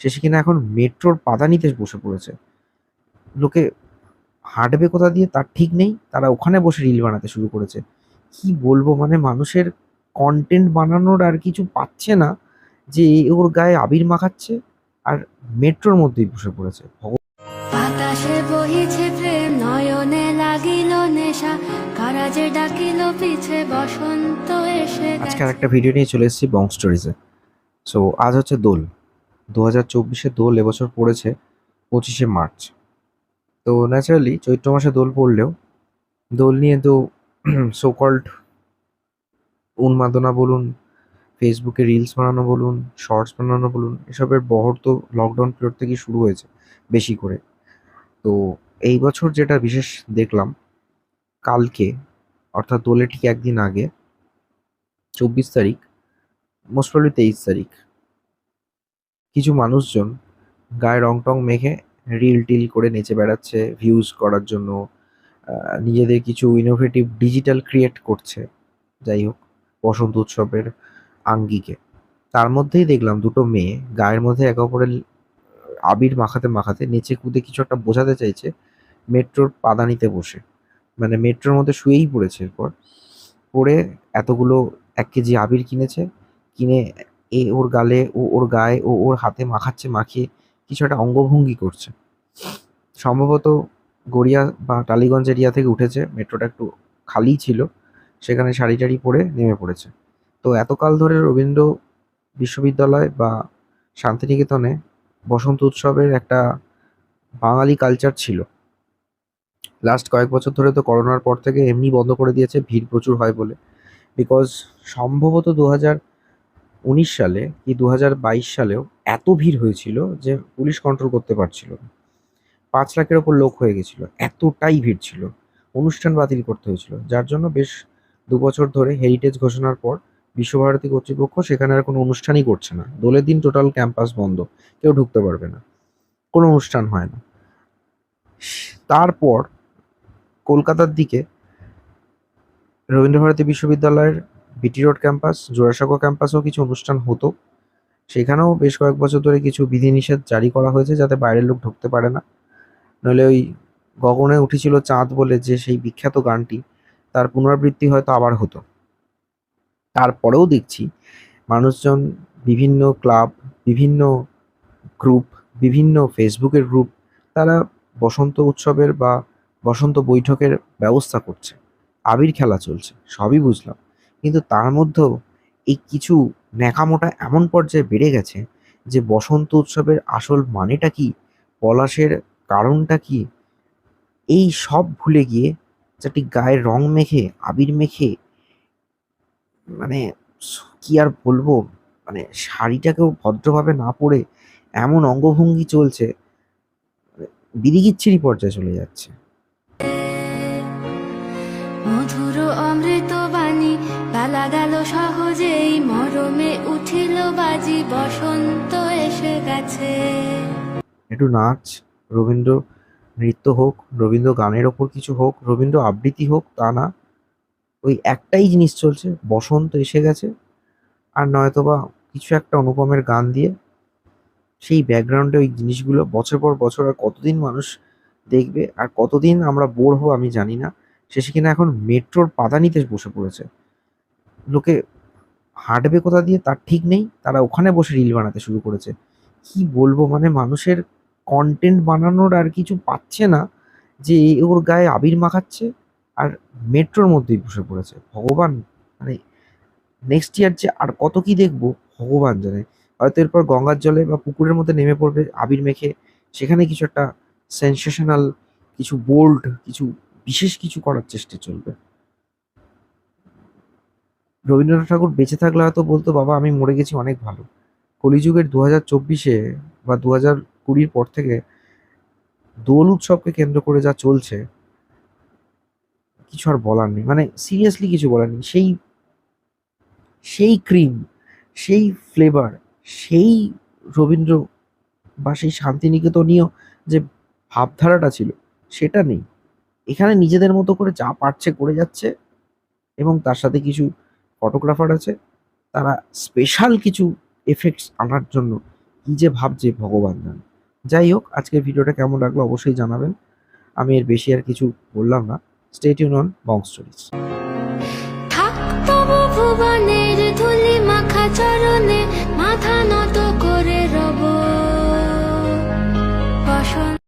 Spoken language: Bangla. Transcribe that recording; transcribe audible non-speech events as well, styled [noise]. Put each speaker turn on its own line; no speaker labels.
শেষে কিনা এখন মেট্রোর পাদানিতে বসে পড়েছে। লোকে হাঁটবে কোথা দিয়ে তার ঠিক নেই। তারা ওখানে বসে রিল বানাতে শুরু করেছে। কি বলব মানে মানুষের কন্টেন্ট বানানোর আর কিছু পাচ্ছে না যে ওর গায়ে আবির মাখাচ্ছে আর মেট্রোর মধ্যেই বসে পড়েছে।
বাতাসে বহিছে প্রেম নয়নে লাগিল নেশা কারাজে ডাকিল পিছে বসন্ত এসে
আজকে একটা ভিডিও নিয়ে চলে এসেছি বং স্টোরিজে সো আজ হচ্ছে দোল। দু হাজার চব্বিশে দোল এবছর পড়েছে পঁচিশে মার্চ। তো ন্যাচারালি চৈত্র মাসে দোল পড়লেও দোল নিয়ে তো [clears throat] সোকল্ড উন্মাদনা বলুন, ফেসবুকে রিলস বানানো বলুন শর্টস বানানো বলুন, এসবের বহর তো লকডাউন পিরিয়ড থেকেই শুরু হয়েছে বেশি করে। তো এই বছর যেটা বিশেষ দেখলাম, কালকে, অর্থাৎ দোলে ঠিক একদিন আগে, চব্বিশ তারিখ মোস্ট প্রবলি তেইশ তারিখ কিছু মানুষজন গায়ে রং টং মেখে রিল টিল করে নেচে বেড়াচ্ছে ভিউজ করার জন্য নিজেদের কিছু ইনোভেটিভ ডিজিটাল ক্রিয়েট করছে। যাই হোক, বসন্ত উৎসবের আঙ্গিকে। তার মধ্যেই দেখলাম দুটো মেয়ে গায়ের মধ্যে একে অপরের আবির মাখাতে মাখাতে নিচে কুদে কিছু একটা বোঝাতে চাইছে মেট্রোর পাদানিতে বসে। মানে মেট্রোর মধ্যে শুয়েই পড়েছে এরপর। পড়ে এতগুলো এক কেজি আবির কিনেছে, কিনে এ ওর গালে, ও ওর গায়ে, ও ওর হাতে মাখাচ্ছে, মাখিয়ে কিছু একটা অঙ্গভঙ্গি করছে। সম্ভবত গড়িয়া বা টালিগঞ্জ এরিয়া থেকে উঠেছে, মেট্রোটা একটু খালি ছিল, সেখানে শাড়ি টাড়ি পরে নেমে পড়েছে। তো এতকাল ধরে রবীন্দ্র বিশ্ববিদ্যালয় বা শান্তিনিকেতনে বসন্ত উৎসবের একটা বাঙালি কালচার ছিল। লাস্ট কয়েক বছর ধরে তো করোনার পর থেকে এমনি বন্ধ করে দিয়েছে, ভিড় প্রচুর হয় বলে। বিকজ সম্ভবত দু হাজার উনিশ সালে কি দু হাজার বাইশ সালেও এত ভিড় হয়েছিল যে পুলিশ কন্ট্রোল করতে পারছিল না। পাঁচ লাখের ওপর লোক হয়ে গেছিল। এতটাই ভিড় ছিল। অনুষ্ঠান বাতিল করতে হয়েছিল। যার জন্য বেশ দু বছর ধরে হেরিটেজ ঘোষণার পর বিশ্বভারতী কর্তৃপক্ষ সেখানে আর কোনো অনুষ্ঠানই করছে না। দোলের দিন টোটাল ক্যাম্পাস বন্ধ। কেউ ঢুকতে পারবে না। কোনো অনুষ্ঠান হয় না। তারপর কলকাতার দিকে রবীন্দ্রভারতী বিশ্ববিদ্যালয়ের বিটি রোড ক্যাম্পাস, জোড়াসাঁকো ক্যাম্পাসেও কিছু অনুষ্ঠান হতো। সেখানেও বেশ কয়েক বছর ধরে কিছু বিধিনিষেধ জারি করা হয়েছে যাতে বাইরের লোক ঢুকতে পারে না। নইলে ওই গগনে উঠেছিল চাঁদ বলে যে সেই বিখ্যাত গানটি, তার পুনরাবৃত্তি হয়তো আবার হতো। তারপরেও দেখছি মানুষজন বিভিন্ন ক্লাব, বিভিন্ন গ্রুপ, বিভিন্ন ফেসবুকের গ্রুপ, তারা বসন্ত উৎসবের বা বসন্ত বৈঠকের ব্যবস্থা করছে। আবির খেলা চলছে, সবই বুঝলাম। কিন্তু তার মধ্যেও এই কিছু ন্যাকামোটা এমন পর্যায়ে বেড়ে গেছে যে বসন্ত উৎসবের আসল মানেটা কি, পলাশের কারণটা কি, এই সব ভুলে গিয়ে চারটি গায়ের রং মেখে, আবির মেখে মানে কি আর বলব মানে শাড়িটাকেও ভদ্রভাবে না পরে এমন অঙ্গভঙ্গি চলছে মানে বিড়িগিচ্ছিরি পর্যায়ে চলে যাচ্ছে।
অমৃত বাণী, বেলা গেল সহজেই মরমে উঠিল বাজি, বসন্ত এসে গেছে।
একটু নাচ, রবীন্দ্র নৃত্য হোক, রবীন্দ্র গানের ওপর কিছু হোক, রবীন্দ্র আবৃত্তি হোক, তা না। ওই একটাই জিনিস চলছে, বসন্ত এসে গেছে। আর নয়তোবা কিছু একটা অনুপমের গান দিয়ে, সেই ব্যাকগ্রাউন্ডে ওই জিনিসগুলো বছর পর বছর আর কতদিন মানুষ দেখবে, আর কতদিন আমরা বোর হব আমি জানি না। শেষে কিনা এখন মেট্রোর পাদানিতে বসে পড়েছে। লোকে হাঁটবে কোথা দিয়ে তার ঠিক নেই। তারা ওখানে বসে রিল বানাতে শুরু করেছে। কি বলব মানে মানুষের কন্টেন্ট বানানোর আর কিছু পাচ্ছে না যে ওর গায়ে আবির মাখাচ্ছে আর মেট্রোর মধ্যেই বসে পড়েছে। ভগবান মানে নেক্সট ইয়ার যে আর কত কি দেখব, ভগবান জানে। হয়তো এরপর গঙ্গার জলে বা পুকুরের মধ্যে নেমে পড়বে, আবির মেখে সেখানে কিছু একটা সেন্সেশনাল কিছু বোল্ড কিছু বিশেষ কিছু করার চেষ্টা চলবে। রবীন্দ্রনাথ ঠাকুর বেঁচে থাকলে হয়তো বলতো, বাবা, আমি মরে গেছি, অনেক ভালো। কলিযুগের দু হাজার চব্বিশে বা দু হাজার কুড়ির পর থেকে দোল উৎসবকে কেন্দ্র করে যা চলছে, কিছু আর বলার নেই। মানে সিরিয়াসলি কিছু বলার নেই। সেই সেই ক্রিম সেই ফ্লেভার সেই রবীন্দ্র বা সেই শান্তিনিকেতনীয় যে ভাবধারাটা ছিল, সেটা নেই। এখানে নিজেদের মতো করে যা পারছে করে যাচ্ছে এবং তার সাথে কিছু ফটোগ্রাফার আছে, তারা স্পেশাল কিছু এফেক্টস আনার জন্য কি যে ভাবছে ভগবান জানে। যাই হোক, আজকের ভিডিওটা কেমন লাগল অবশ্যই জানাবেন। আমি এর বেশি আর কিছু বললাম না। স্টেটিউন অন বং স্টোরিজ
মাখা চরণে